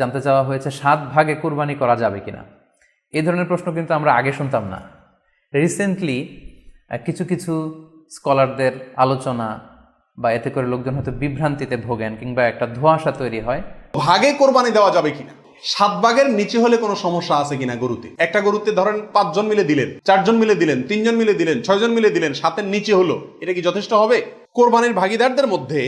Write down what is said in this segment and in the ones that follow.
জানতে চাওয়া হয়েছে, সাত ভাগে কুরবানি করা যাবে কিনা? এই ধরনের প্রশ্ন কিন্তু আমরা আগে শুনতাম না। রিসেন্টলি কিছু কিছু স্কলারদের আলোচনা বা এতে করে লোকজন হয়তো বিভ্রান্তিতে ভোগেন কিংবা একটা ধোঁয়াশা তৈরি হয়। ভাগে কোরবানি দেওয়া যাবে কিনা? সাত ভাগের নিচে হলে কোনো সমস্যা আছে কিনা গরুতে? একটা গরুতে ধরেন পাঁচজন মিলে দিলেন, চারজন মিলে দিলেন, তিনজন মিলে দিলেন, ছয়জন মিলে দিলেন, সাতের নিচে হলো, এটা কি যথেষ্ট হবে? কোরবানির ভাগিদারদের মধ্যে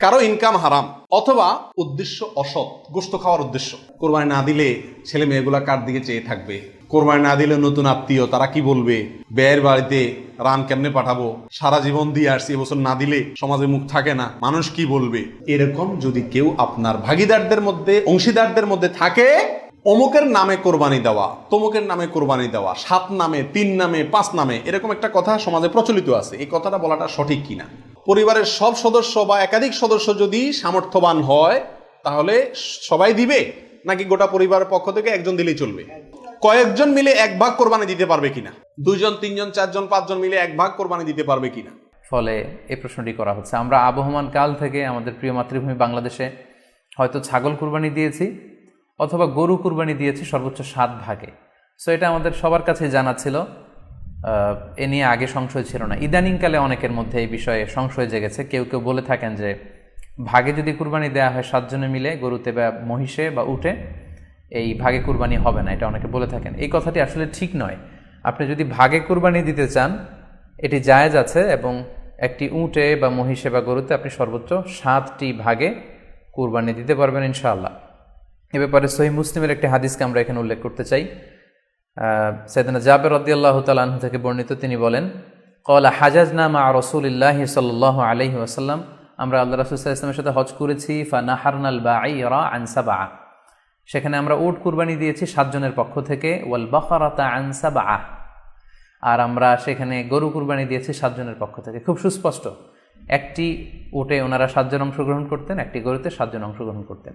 কারও ইনকাম হারাম অথবা উদ্দেশ্য অসৎ, গোস্ত খাওয়ার উদ্দেশ্য। কোরবানি না দিলে ছেলে মেয়েগুলা কার দিকে চেয়ে থাকবে? কোরবানি না দিলে নতুন আত্মীয়, তারা কি বলবে? ব্যয়ের বাড়িতে রান কেমনে পাঠাবো? সারা জীবন দিয়ে আসছি, এবছর না দিলে সমাজে মুখ থাকে না। মানুষ কি বলবে? এরকম যদি কেউ আপনার ভাগিদারদের মধ্যে, অংশীদারদের মধ্যে থাকে অমুকের নামে কোরবানি দেওয়া, তমুকের নামে কোরবানি দেওয়া, সাত নামে, তিন নামে, পাঁচ নামে, এরকম একটা কথা সমাজে প্রচলিত আছে। এই কথাটা বলাটা সঠিক কিনা? পরিবারের সব সদস্য বা একাধিক সদস্য যদি সামর্থ্যবান হয়, তাহলে সবাই দিবে? নাকি গোটা পরিবারের পক্ষ থেকে একজন দিলেই চলবে? কয়েকজন মিলে এক ভাগ কোরবানি দিতে পারবে কিনা? দুইজন, তিনজন, চারজন, পাঁচজন মিলে এক ভাগ কোরবানি দিতে পারবে কিনা? ফলে এই প্রশ্নটি করা হচ্ছে। আমরা আবহমান কাল থেকে আমাদের প্রিয় মাতৃভূমি বাংলাদেশে হয়তো ছাগল কোরবানি দিয়েছি অথবা গরু কুরবানি দিয়েছি সর্বোচ্চ সাত ভাগে। সো এটা আমাদের সবার কাছে জানা ছিল। এ নিয়ে আগে সংশয় ছিল না। ইদানিংকালে অনেকের মধ্যে এই বিষয়ে সংশয় জেগেছে। কেউ কেউ বলে থাকেন যে, ভাগে যদি কুরবানি দেওয়া হয় সাতজনে মিলে, গরুতে বা মহিষে বা উঠে, এই ভাগে কুরবানি হবে না, এটা অনেকে বলে থাকেন। এই কথাটি আসলে ঠিক নয়। আপনি যদি ভাগে কুরবানি দিতে চান, এটি জায়েজ আছে এবং একটি উটে বা মহিষে বা গরুতে আপনি সর্বোচ্চ সাতটি ভাগে কুরবানি দিতে পারবেন ইনশাআল্লাহ। এ ব্যাপারে সহি মুসলিমের একটি হাদিসকে আমরা এখানে উল্লেখ করতে চাই। সৈদানা জাবের রদিয়াল্লাহ তালাহ থেকে বর্ণিত তিনি বলেন, কলা হাজাজ নামা রসুলিল্লাহ সাল্লাহ আলহি ওসাল্লাম আমরা আল্লাহ রসুল ইসলামের সাথে হজ করেছি ফা নাহারনাল বা আইরা আনসাবা সেখানে আমরা উট কুরবানি দিয়েছি সাতজনের পক্ষ থেকে, ওয়াল বখরাতা আনসাবা আর আমরা সেখানে গরু কুরবানি দিয়েছি সাতজনের পক্ষ থেকে। খুব সুস্পষ্ট। একটি উটে ওনারা সাতজন অংশগ্রহণ করতেন, একটি গরুতে সাতজন অংশগ্রহণ করতেন।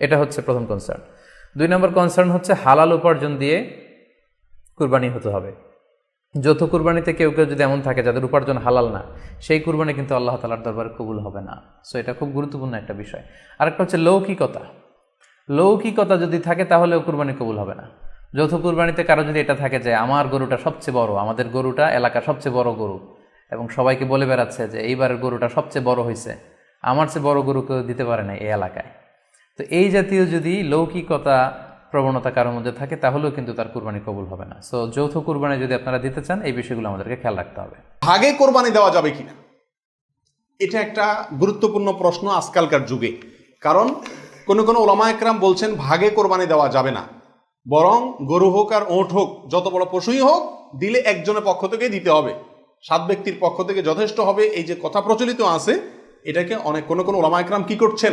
এটা হচ্ছে প্রথম কনসার্ন দুই নম্বর কনসার্ন হচ্ছে হালাল উপার্জন দিয়ে কুরবানি হতে হবে। যৌথ কুরবানিতে কেউ কেউ যদি এমন থাকে যাদের উপার্জন হালাল না, সেই কুরবানি কিন্তু আল্লাহ তালার দরবারে কবুল হবে না। সো এটা খুব গুরুত্বপূর্ণ একটা বিষয়। আরেকটা হচ্ছে লৌকিকতা। লৌকিকতা যদি থাকে তাহলেও কুরবানি কবুল হবে না। যৌথ কুরবানিতে কারও যদি এটা থাকে যে আমার গরুটা সবচেয়ে বড়, আমাদের গরুটা এলাকার সবচেয়ে বড় গরু, এবং সবাইকে বলে বেড়াচ্ছে যে এইবারের গরুটা সবচেয়ে বড় হয়েছে আমার চেয়ে বড় গরু কেউ দিতে পারে না এই এলাকায়। তো এই জাতীয় যদি লৌকিকতা প্রবণতা কারোর মধ্যে থাকে, তাহলেও কিন্তু তার কোরবানি কবুল হবে না। সো যৌথ কোরবানি যদি আপনারা দিতে চান, এই বিষয়গুলো আমাদেরকে খেয়াল রাখতে হবে। ভাগে কোরবানি দেওয়া যাবে কিনা? এটা একটা গুরুত্বপূর্ণ প্রশ্ন আজকালকার যুগে। কারণ কোন কোনো ওলামা একরাম বলছেন, ভাগে কোরবানি দেওয়া যাবে না। বরং গরু হোক আর ওঁট হোক, যত বড় পশুই হোক, দিলে একজনের পক্ষ থেকে দিতে হবে। সাত ব্যক্তির পক্ষ থেকে যথেষ্ট হবে। এই যে কথা প্রচলিত আছে, এটাকে অনেক কোনো কোনো ওলামাইকরাম কী করছেন?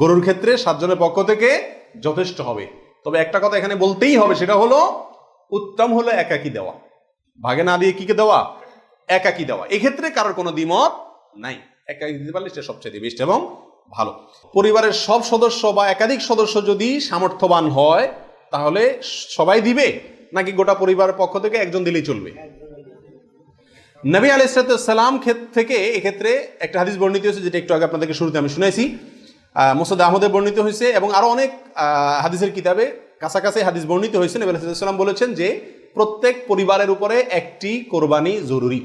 গরুর ক্ষেত্রে সাতজনের পক্ষ থেকে যথেষ্ট হবে। তবে একটা কথা এখানে বলতেই হবে, সেটা হলো উত্তম হলো একাকি দেওয়া। ভাগে না দিয়ে কিকে দেওয়া? একাকি দেওয়া। এক্ষেত্রে কারোর কোনো দ্বিমত নাই। একাকি দিতে পারলে সেটা সবচেয়ে বেস্ট এবং ভালো। পরিবারের সব সদস্য বা একাধিক সদস্য যদি সামর্থ্যবান হয়, তাহলে সবাই দিবে, নাকি গোটা পরিবারের পক্ষ থেকে একজন দিলেই চলবে? নবী আলাইসালাম থেকে এক্ষেত্রে একটা হাদিস বর্ণিত হয়েছে, যেটা একটু আগে আপনাদেরকে শুরুতে আমি শুনেছি। মোসাদ আহমদে বর্ণিত হয়েছে এবং আরও অনেক হাদিসের কিতাবে কাছাকাছি হাদিস বর্ণিত হয়েছে। নবী আলাইসাল্লাম বলেছেন যে, প্রত্যেক পরিবারের উপরে একটি কোরবানি জরুরি।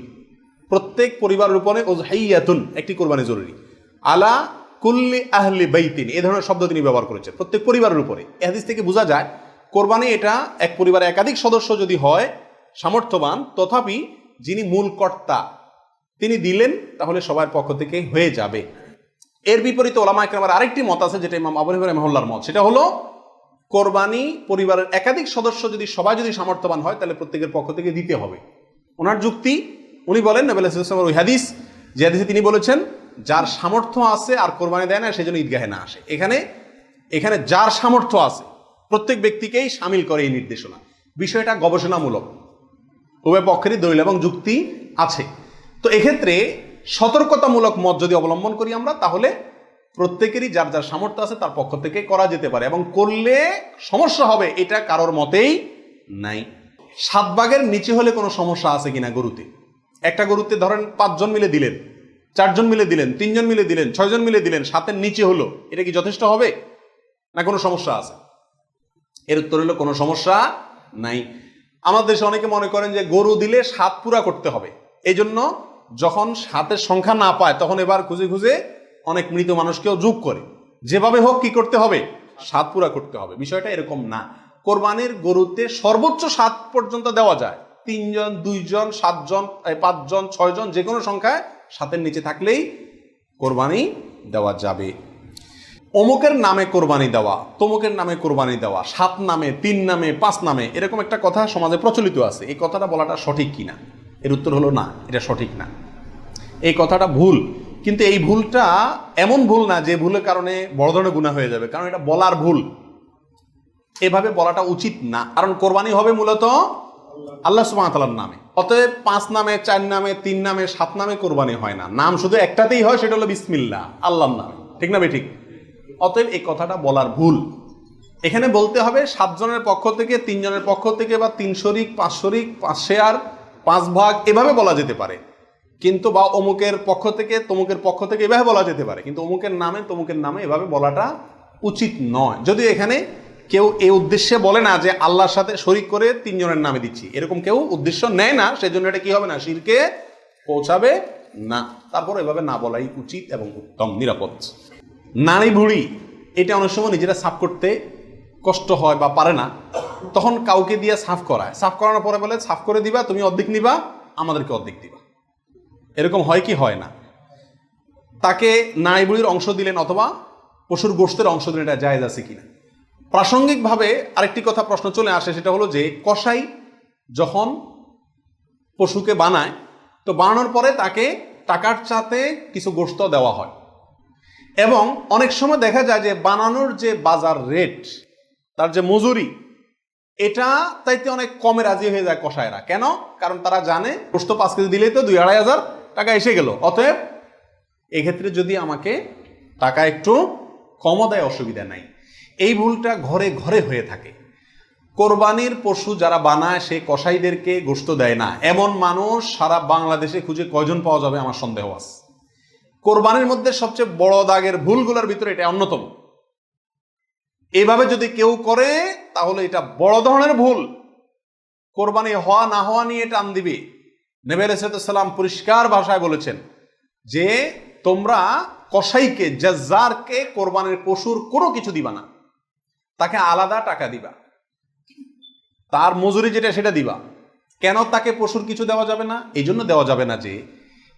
প্রত্যেক পরিবারের উপরে ওজহাইয়াতুন একটি কোরবানি জরুরি। আলা কুল্লি আহলি বাইতিন এই ধরনের শব্দ তিনি ব্যবহার করেছেন। প্রত্যেক পরিবারের উপরে। এই হাদিস থেকে বোঝা যায়, কোরবানি এটা এক পরিবারে একাধিক সদস্য যদি হয়, সামর্থ্যবান, তথাপি যিনি মূল কর্তা, তিনি দিলেন, তাহলে সবার পক্ষ থেকে হয়ে যাবে। এর বিপরীতে ওলামা একরামের আরেকটি মত আছে, যেটা ইমাম আবু হানিফা মহল্লার মত। সেটা হলো, কোরবানি পরিবারের একাধিক সদস্য যদি সবাই যদি সামর্থ্যবান হয়, তাহলে প্রত্যেকের পক্ষ থেকে দিতে হবে। ওনার যুক্তি, উনি বলেন নবেল ইসলামের ওই হাদিস, যে হাদিসে তিনি বলেছেন, যার সামর্থ্য আছে আর কোরবানি দেয় না সেজন্য ঈদগাহে না আসে। এখানে এখানে যার সামর্থ্য আছে, প্রত্যেক ব্যক্তিকেই সামিল করে এই নির্দেশনা। বিষয়টা গবেষণামূলক। উভয় পক্ষেরই দলিল এবং যুক্তি আছে। তো এক্ষেত্রে সতর্কতামূলক মত যদি অবলম্বন করি আমরা, তাহলে প্রত্যেকেরই যার যার সামর্থ্য আছে তার পক্ষ থেকে করা যেতে পারে এবং করলে সমস্যা হবে, এটা কারোর মতেই নাই। সাত ভাগের নিচে হলে কোনো সমস্যা আছে কিনা গরুতে? একটা গরুতে ধরেন পাঁচজন মিলে দিলেন, চারজন মিলে দিলেন, তিনজন মিলে দিলেন, ছয়জন মিলে দিলেন, সাতের নিচে হলো, এটা কি যথেষ্ট হবে? না কোনো সমস্যা আছে? এর উত্তর হলো কোনো সমস্যা নাই। আমাদের দেশে অনেকে মনে করেন যে গরু দিলে সাত পুরা করতে হবে এই জন্য যখন সাতের সংখ্যা না পায়, তখন এবার খুঁজে খুঁজে অনেক মৃত মানুষকেও যোগ করে। যেভাবে হোক কি করতে হবে? সাত পুরা করতে হবে। বিষয়টা এরকম না। কোরবানির গরুতে সর্বোচ্চ সাত পর্যন্ত দেওয়া যায়। তিনজন, দুইজন, সাতজন পাঁচজন, ছয়জন যে কোনো সংখ্যায় সাতের নিচে থাকলেই কোরবানি দেওয়া যাবে। অমুকের নামে কোরবানি দেওয়া, তমুকের নামে কোরবানি দেওয়া, সাত নামে, তিন নামে, পাঁচ নামে, এরকম একটা কথা সমাজে প্রচলিত আছে। এই কথাটা বলাটা সঠিক কিনা? এর উত্তর হলো না, এটা সঠিক না। এই কথাটা ভুল, কিন্তু এই ভুলটা এমন ভুল না যে ভুলের কারণে বড় ধরনের গুণা হয়ে যাবে, কারণ এটা বলার ভুল। এভাবে বলাটা উচিত না, কারণ কোরবানি হবে মূলত আল্লাহ সুবাহতালার নামে। অতএব পাঁচ নামে, চার নামে, তিন নামে, সাত নামে কোরবানি হয় না। নাম শুধু একটাতেই হয়, সেটা হলো বিসমিল্লা আল্লাহর নামে। ঠিক না ঠিক। অতএব এই কথাটা বলার ভুল। এখানে বলতে হবে সাতজনের পক্ষ থেকে তিনজনের পক্ষ থেকে বা তিন শরিক, পাঁচ শরিক, পাঁচ শেয়ার পাঁচ ভাগ এভাবে বলা যেতে পারে। কিন্তু বা অমুকের পক্ষ থেকে, তমুকের পক্ষ থেকে এভাবে বলা যেতে পারে। কিন্তু অমুকের নামে, তমুকের নামে এভাবে বলাটা উচিত নয়। যদিও এখানে কেউ এই উদ্দেশ্যে বলে না যে আল্লাহর সাথে শরিক করে তিনজনের নামে দিচ্ছি, এরকম কেউ উদ্দেশ্য নেয় না, সেজন্য এটা কি হবে না? শিরকে পৌঁছাবে না। তারপর এভাবে না বলাই উচিত এবং উত্তম, নিরাপদ। নারী ভুড়ি এটা অনেক সময় নিজেরা সাফ করতে কষ্ট হয় বা পারে না, তখন কাউকে দিয়ে সাফ করায়। সাফ করানোর পরে বলে, সাফ করে দিবা, তুমি অর্ধেক নিবা, আমাদেরকে অর্ধেক দিবা। এরকম হয় কি হয় না। তাকে নাইবুড়ির অংশ দিলেন অথবা পশুর গোষ্ঠের অংশ দিলেন, এটা জায়েজ আছে কিনা? প্রাসঙ্গিকভাবে আরেকটি কথা প্রশ্ন চলে আসে, সেটা হলো যে, কসাই যখন পশুকে বানায়, তো বানানোর পরে তাকে টাকার চাতে কিছু গোস্ত দেওয়া হয়। এবং অনেক সময় দেখা যায় যে, বানানোর যে বাজার রেট তার যে মজুরি, এটা তাইতে অনেক কমে রাজি হয়ে যায় কসাইরা কেন? কারণ তারা জানে গোস্ত পাঁচ কেজি দিলেই তো দুই আড়াই হাজার টাকা এসে গেল। অতএব, এক্ষেত্রে যদি আমাকে টাকা একটু কমও দেয়, অসুবিধা নাই। এই ভুলটা ঘরে ঘরে হয়ে থাকে। কোরবানির পশু যারা বানায় সে কসাইদেরকে গোস্ত দেয় না। এমন মানুষ সারা বাংলাদেশে খুঁজে কয়জন পাওয়া যাবে? আমার সন্দেহ আছে। কোরবানির মধ্যে সবচেয়ে বড় দাগের ভুলগুলোর ভিতরে এটা অন্যতম। এভাবে যদি কেউ করে, তাহলে এটা বড় ধরনের ভুল। কোরবানি হওয়া না হওয়া নিয়ে টান দিবে। নেবেল সালাম পরিষ্কার ভাষায় বলেছেন যে, তোমরা কসাইকে, জাজ্জারকে কোরবানির পশুর কোনো কিছু দিবা না। তাকে আলাদা টাকা দিবা। তার মজুরি যেটা, সেটা দিবা। কেন তাকে পশুর কিছু দেওয়া যাবে না? এই জন্য দেওয়া যাবে না যে,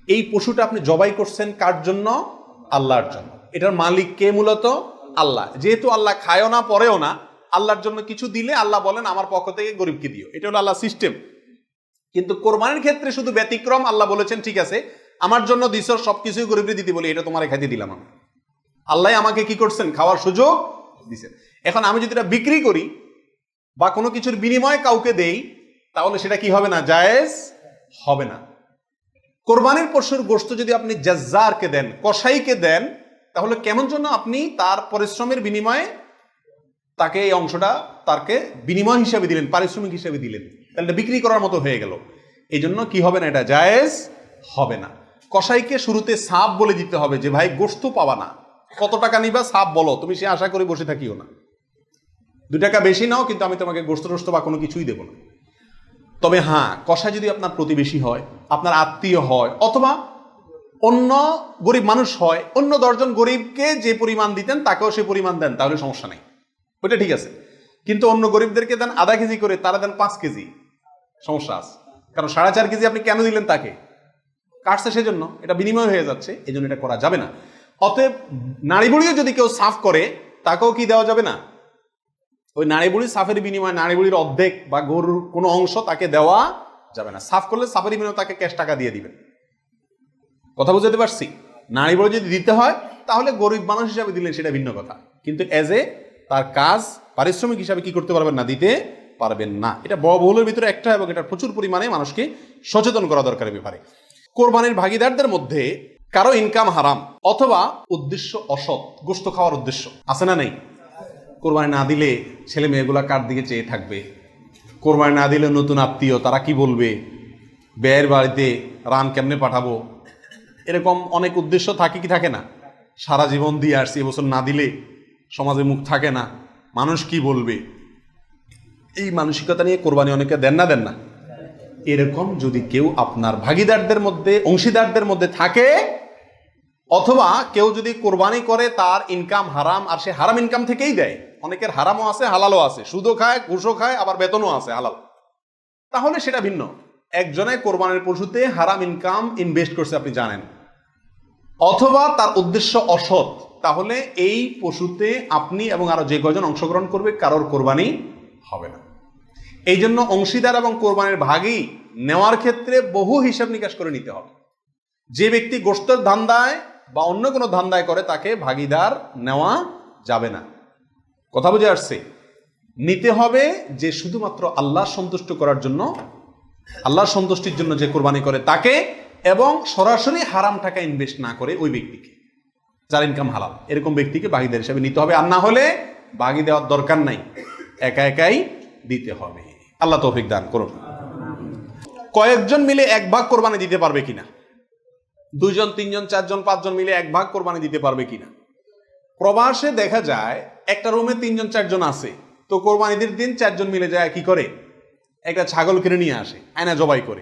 এই পশুটা আপনি জবাই করছেন কার জন্য? আল্লাহর জন্য। এটার মালিক কে মূলত? আল্লাহ। যেহেতু আল্লাহ খায়ও না, পরেও না, আল্লাহর জন্য কিছু দিলে আল্লাহ বলেন, আমার পক্ষ থেকে গরিবকে দিও। এটা হলো আল্লাহ সিস্টেম। কিন্তু কোরবানির ক্ষেত্রে শুধু ব্যতিক্রম আল্লাহ বলেছেন, ঠিক আছে, আমার জন্য দিস সবকিছুই গরিবকে দিতে বলি, এটা তোমার খাইতে দিলাম আমি। আল্লাহ আমাকে কি করছেন? খাওয়ার সুযোগ দিছেন। এখন আমি যদি এটা বিক্রি করি বা কোনো কিছুর বিনিময়ে কাউকে দেই, তাহলে সেটা কি হবে না? জায়েজ হবে না। কোরবানির পশুর গোস্ত যদি আপনি জাজ্জারকে দেন, কসাইকে দেন তাহলে কেমন জন্য আপনি তার পরিশ্রমের বিনিময়ে তাকে এই অংশটা তাকে বিনিময় হিসাবে দিলেন, পারিশ্রমিক হিসাবে দিলেন? তাহলে বিক্রি করার মতো হয়ে গেল। এই জন্য কি হবে না, এটা জায়েজ হবে না। কসাইকে শুরুতে সাপ বলে দিতে হবে যে, ভাই গোস্ত পাবা না। কত টাকা নিবা সাপ বলো, তুমি সে আশা করে বসে থাকিও না। দু টাকা বেশি নাও, কিন্তু আমি তোমাকে গোস্ত টোস্ত বা কোনো কিছুই দেবো না। তবে হ্যাঁ কষাই যদি আপনার প্রতিবেশী হয়, আপনার আত্মীয় হয়, অথবা অন্য গরিব মানুষ হয়, অন্য দশজন গরিবকে যে পরিমাণ দিতেন তাকেও সে পরিমাণ দেন, তাহলে সমস্যা নেই। ওইটা ঠিক আছে। কিন্তু অন্য গরিবদেরকে দেন আধা কেজি করে, তারা দেন পাঁচ কেজি। সমস্যা আছে। কারণ সাড়ে চার কেজি আপনি কেন দিলেন তাকে? কাটছে সেজন্য? এটা বিনিময় হয়ে যাচ্ছে এই জন্য এটা করা যাবে না। অতএব নারী বুড়িও যদি কেউ সাফ করে, তাকেও কি দেওয়া যাবে না? ওই নারী বুড়ির সাফের বিনিময়ে নারী বুড়ির অর্ধেক বা গরুর কোনো অংশ তাকে দেওয়া যাবে না। সাফ করলে সাফের বিনিময়ে তাকে ক্যাশ টাকা দিয়ে দিবেন। কথা বুঝতে পারছি? নারী বুড়ি যদি দিতে হয়, তাহলে গরিব মানুষ হিসাবে দিলেন সেটা ভিন্ন কথা। কিন্তু এজ এ তার কাজ পারিশ্রমিক হিসাবে কি করতে পারবেন না, দিতে পারবেন না। এটা বহুলের ভিতরে একটা এবং এটা প্রচুর পরিমাণে মানুষকে সচেতন করা দরকার ব্যাপারে। কোরবানির ভাগিদারদের মধ্যে কারও ইনকাম হারাম অথবা উদ্দেশ্য অসৎ, গোস্ত খাওয়ার উদ্দেশ্য আছে না নেই? কোরবানি না দিলে ছেলে মেয়েগুলা কার দিকে চেয়ে থাকবে? কোরবানি না দিলে নতুন আত্মীয়, তারা কি বলবে? ব্যয়ের বাড়িতে রান কেমনে পাঠাবো? এরকম অনেক উদ্দেশ্য থাকে কি থাকে না? সারা জীবন দিয়ে আসছি, এবছর না দিলে সমাজে মুখ থাকে না। মানুষ কি বলবে? এই মানসিকতা নিয়ে কোরবানি অনেকে দেন না দেন না? এরকম যদি কেউ আপনার ভাগিদারদের মধ্যে, অংশীদারদের মধ্যে থাকে, অথবা কেউ যদি কোরবানি করে, তার ইনকাম হারাম, আর সে হারাম ইনকাম থেকেই দেয়। অনেকের হারামও আছে, হালালও আছে। সুদও খায়, ঘুষও খায়, আবার বেতনও আছে, হালাল। তাহলে সেটা ভিন্ন। একজনে কোরবানির পশুতে হারাম ইনকাম ইনভেস্ট করছে, আপনি জানেন। অথবা তার উদ্দেশ্য অসৎ, তাহলে এই পশুতে আপনি এবং আরও যে কয়জন অংশগ্রহণ করবে কারোর কোরবানি হবে না। এই জন্য অংশীদার এবং কোরবানির ভাগই নেওয়ার ক্ষেত্রে বহু হিসাব নিকাশ করে নিতে হবে। যে ব্যক্তি গোষ্ঠের ধান্দায় বা অন্য কোনো ধান্দায় করে, তাকে ভাগিদার নেওয়া যাবে না। কথা বুঝে আসছে? নিতে হবে যে শুধুমাত্র আল্লাহ সন্তুষ্ট করার জন্য আল্লাহর সন্তুষ্টির জন্য যে কোরবানি করে, তাকে এবং সরাসরি হারাম টাকা ইনভেস্ট না করে ওই ব্যক্তিকে। যার ইনকাম হালাল। এরকম ব্যক্তিকে বাগিদার হিসাবে নিতে হবে। আর না হলে বাগি দেওয়ার দরকার নাই। একা একাই দিতে হবে। আল্লাহ তৌফিক দান করুন। কয়েকজন মিলে এক ভাগ কোরবানি দিতে পারবে কিনা? দুইজন, তিনজন, চারজন, পাঁচজন মিলে এক ভাগ কোরবানি দিতে পারবে কিনা? প্রবাসে দেখা যায়, একটা রুমে তিনজন, চারজন আছে। তো কোরবানিদের দিন চারজন মিলে যায় কি করে? একটা ছাগল কিনে নিয়ে আসে, আয়না জবাই করে।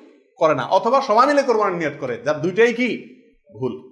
করে না অথবা সবাই মিলে কোরবানির নিয়ত করে যার দুইটাই কি? ভুল।